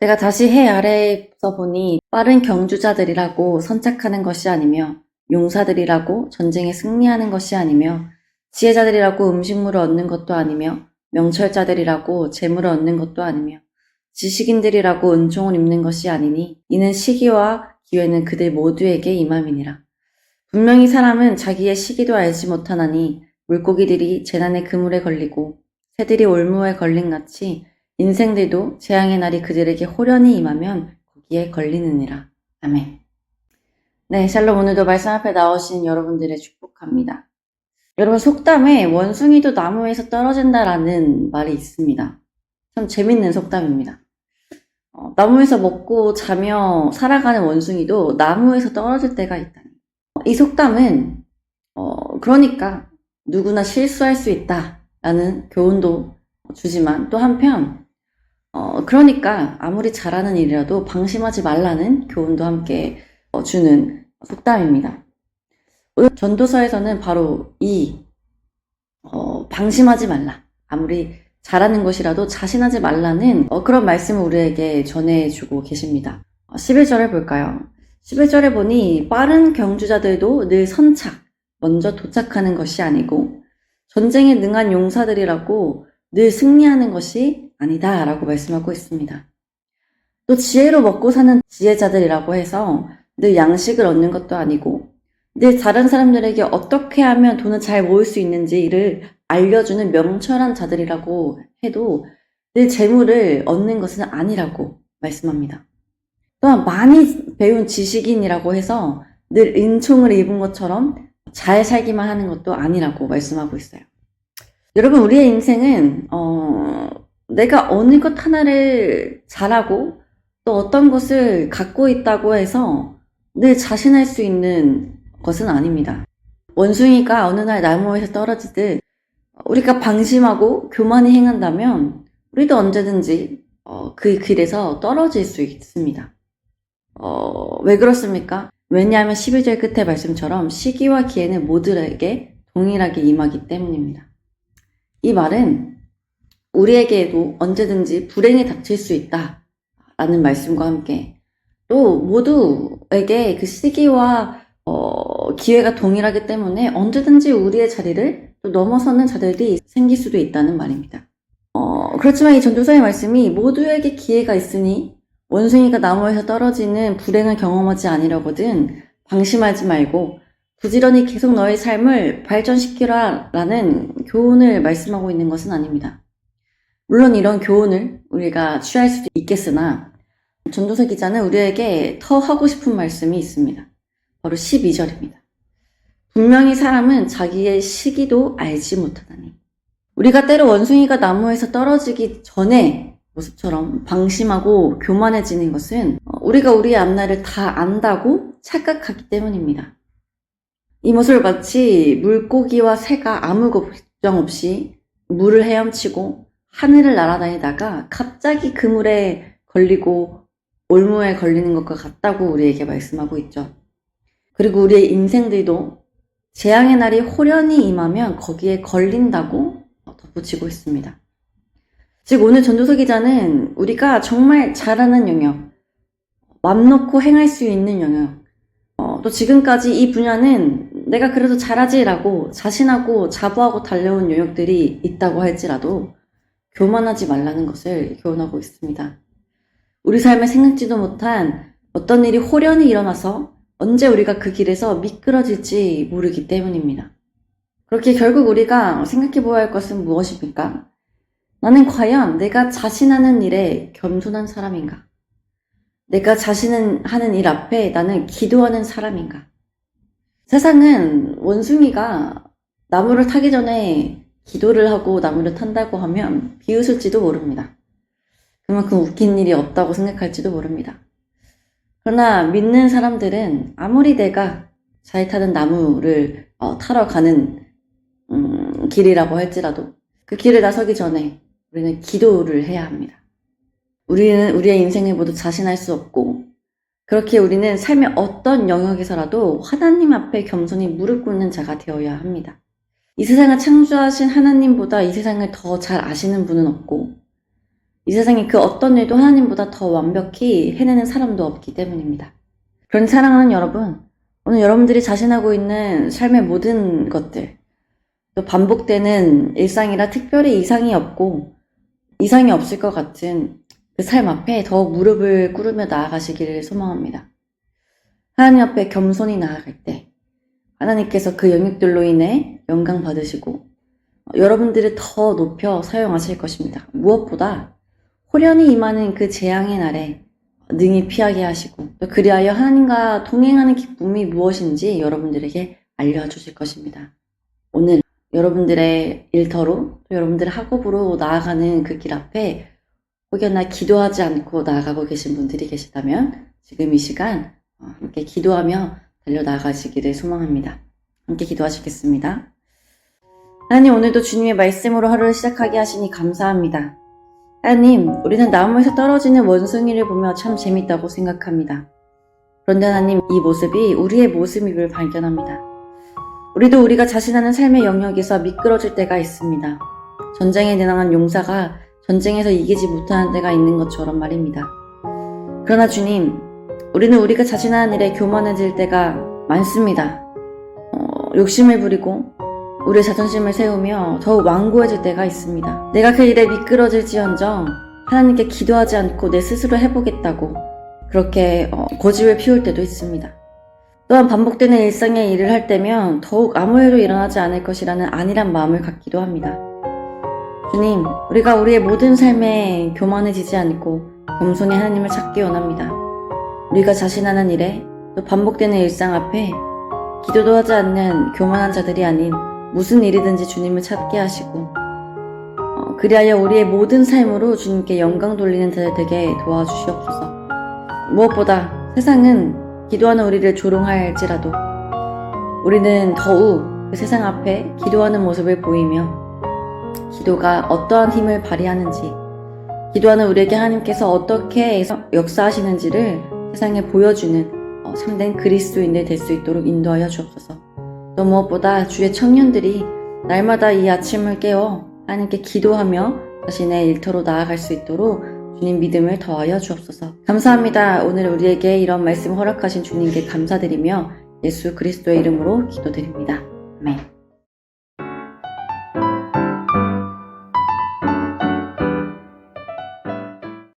내가 다시 해 아래에서 보니 빠른 경주자들이라고 선착하는 것이 아니며 용사들이라고 전쟁에 승리하는 것이 아니며 지혜자들이라고 음식물을 얻는 것도 아니며 명철자들이라고 재물을 얻는 것도 아니며 지식인들이라고 은총을 입는 것이 아니니 이는 시기와 기회는 그들 모두에게 임함이니라. 분명히 사람은 자기의 시기도 알지 못하나니 물고기들이 재난의 그물에 걸리고 새들이 올무에 걸린 같이 인생들도 재앙의 날이 그들에게 호련히 임하면 거기에 걸리느니라. 아멘. 네, 샬롬 오늘도 말씀 앞에 나오신 여러분들의 축복합니다. 여러분 속담에 원숭이도 나무에서 떨어진다라는 말이 있습니다. 참 재밌는 속담입니다. 어, 나무에서 먹고 자며 살아가는 원숭이도 나무에서 떨어질 때가 있다. 이 속담은 어, 그러니까 누구나 실수할 수 있다라는 교훈도 주지만 또 한편 어, 그러니까 아무리 잘하는 일이라도 방심하지 말라는 교훈도 함께 어, 주는 속담입니다. 오늘 전도서에서는 바로 이 어, 방심하지 말라. 아무리 잘하는 것이라도 자신하지 말라는 어, 그런 말씀을 우리에게 전해주고 계십니다. 어, 11절을 볼까요? 11절에 보니 빠른 경주자들도 늘 선착, 먼저 도착하는 것이 아니고 전쟁에 능한 용사들이라고 늘 승리하는 것이 아니다 라고 말씀하고 있습니다. 또 지혜로 먹고 사는 지혜자들이라고 해서 늘 양식을 얻는 것도 아니고 늘 다른 사람들에게 어떻게 하면 돈을 잘 모을 수 있는지를 알려주는 명철한 자들이라고 해도 늘 재물을 얻는 것은 아니라고 말씀합니다. 또한 많이 배운 지식인이라고 해서 늘 은총을 입은 것처럼 잘 살기만 하는 것도 아니라고 말씀하고 있어요. 여러분, 우리의 인생은, 어, 내가 어느 것 하나를 잘하고 또 어떤 것을 갖고 있다고 해서 늘 자신할 수 있는 것은 아닙니다. 원숭이가 어느 날 나무에서 떨어지듯 우리가 방심하고 교만히 행한다면 우리도 언제든지 어, 그 길에서 떨어질 수 있습니다. 어, 왜 그렇습니까? 왜냐하면 12절 끝의 말씀처럼 시기와 기회는 모두에게 동일하게 임하기 때문입니다. 이 말은 우리에게도 언제든지 불행이 닥칠 수 있다. 라는 말씀과 함께 또 모두에게 그 시기와 어, 기회가 동일하기 때문에 언제든지 우리의 자리를 또 넘어서는 자들이 생길 수도 있다는 말입니다. 어, 그렇지만 이 전도서의 말씀이 모두에게 기회가 있으니 원숭이가 나무에서 떨어지는 불행을 경험하지 아니려거든 방심하지 말고 부지런히 계속 너의 삶을 발전시키라 라는 교훈을 말씀하고 있는 것은 아닙니다. 물론 이런 교훈을 우리가 취할 수도 있겠으나 전도서 기자는 우리에게 더 하고 싶은 말씀이 있습니다. 바로 12절입니다. 분명히 사람은 자기의 시기도 알지 못하다니. 우리가 때로 원숭이가 나무에서 떨어지기 전에 모습처럼 방심하고 교만해지는 것은 우리가 우리의 앞날을 다 안다고 착각하기 때문입니다. 이 모습을 마치 물고기와 새가 아무 걱정 없이 물을 헤엄치고 하늘을 날아다니다가 갑자기 그물에 걸리고 올무에 걸리는 것과 같다고 우리에게 말씀하고 있죠. 그리고 우리의 인생들도 재앙의 날이 호련히 임하면 거기에 걸린다고 덧붙이고 있습니다. 즉 오늘 전도서 기자는 우리가 정말 잘하는 영역, 맘 놓고 행할 수 있는 영역, 어, 또 지금까지 이 분야는 내가 그래도 잘하지라고 자신하고 자부하고 달려온 영역들이 있다고 할지라도 교만하지 말라는 것을 교훈하고 있습니다. 우리 삶에 생각지도 못한 어떤 일이 호련히 일어나서 언제 우리가 그 길에서 미끄러질지 모르기 때문입니다. 그렇게 결국 우리가 생각해 보아야 할 것은 무엇입니까? 나는 과연 내가 자신하는 일에 겸손한 사람인가? 내가 자신은 하는 일 앞에 나는 기도하는 사람인가? 세상은 원숭이가 나무를 타기 전에 기도를 하고 나무를 탄다고 하면 비웃을지도 모릅니다. 그만큼 웃긴 일이 없다고 생각할지도 모릅니다. 그러나 믿는 사람들은 아무리 내가 잘 타는 나무를 어, 타러 가는 음, 길이라고 할지라도 그 길을 나서기 전에 우리는 기도를 해야 합니다. 우리는 우리의 인생을 모두 자신할 수 없고 그렇게 우리는 삶의 어떤 영역에서라도 하나님 앞에 겸손히 무릎 꿇는 자가 되어야 합니다. 이 세상을 창조하신 하나님보다 이 세상을 더 잘 아시는 분은 없고 이 세상에 그 어떤 일도 하나님보다 더 완벽히 해내는 사람도 없기 때문입니다. 그런 사랑하는 여러분, 오늘 여러분들이 자신하고 있는 삶의 모든 것들, 또 반복되는 일상이라 특별히 이상이 없고, 이상이 없을 것 같은 그 삶 앞에 더 무릎을 꿇으며 나아가시기를 소망합니다. 하나님 앞에 겸손히 나아갈 때, 하나님께서 그 영역들로 인해 영광 받으시고, 여러분들을 더 높여 사용하실 것입니다. 무엇보다 호련히 임하는 그 재앙의 날에 능히 피하게 하시고 또 그리하여 하나님과 동행하는 기쁨이 무엇인지 여러분들에게 알려주실 것입니다. 오늘 여러분들의 일터로 또 여러분들의 학업으로 나아가는 그 길 앞에 혹여나 기도하지 않고 나아가고 계신 분들이 계시다면 지금 이 시간 어, 함께 기도하며 달려나가시기를 소망합니다. 함께 기도하시겠습니다. 하나님 오늘도 주님의 말씀으로 하루를 시작하게 하시니 감사합니다. 하나님, 우리는 나무에서 떨어지는 원숭이를 보며 참 재밌다고 생각합니다. 그런데 하나님, 이 모습이 우리의 모습임을 발견합니다. 우리도 우리가 자신하는 삶의 영역에서 미끄러질 때가 있습니다. 전쟁에 대항한 용사가 전쟁에서 이기지 못하는 때가 있는 것처럼 말입니다. 그러나 주님, 우리는 우리가 자신하는 일에 교만해질 때가 많습니다. 어, 욕심을 부리고 우리의 자존심을 세우며 더욱 완고해질 때가 있습니다. 내가 그 일에 미끄러질지언정 하나님께 기도하지 않고 내 스스로 해보겠다고 그렇게 어, 고집을 피울 때도 있습니다. 또한 반복되는 일상의 일을 할 때면 더욱 아무 일도 일어나지 않을 것이라는 안일한 마음을 갖기도 합니다. 주님, 우리가 우리의 모든 삶에 교만해지지 않고 겸손히 하나님을 찾기 원합니다. 우리가 자신하는 일에 또 반복되는 일상 앞에 기도도 하지 않는 교만한 자들이 아닌 무슨 일이든지 주님을 찾게 하시고 어, 그리하여 우리의 모든 삶으로 주님께 영광 돌리는 자들 되게 도와주시옵소서. 무엇보다 세상은 기도하는 우리를 조롱할지라도 우리는 더욱 그 세상 앞에 기도하는 모습을 보이며 기도가 어떠한 힘을 발휘하는지 기도하는 우리에게 하나님께서 어떻게 역사하시는지를 세상에 보여주는 어, 참된 그리스도인들 될 수 있도록 인도하여 주옵소서. 또 무엇보다 주의 청년들이 날마다 이 아침을 깨워 하나님께 기도하며 자신의 일터로 나아갈 수 있도록 주님 믿음을 더하여 주옵소서. 감사합니다. 오늘 우리에게 이런 말씀 허락하신 주님께 감사드리며 예수 그리스도의 이름으로 기도드립니다. 아멘.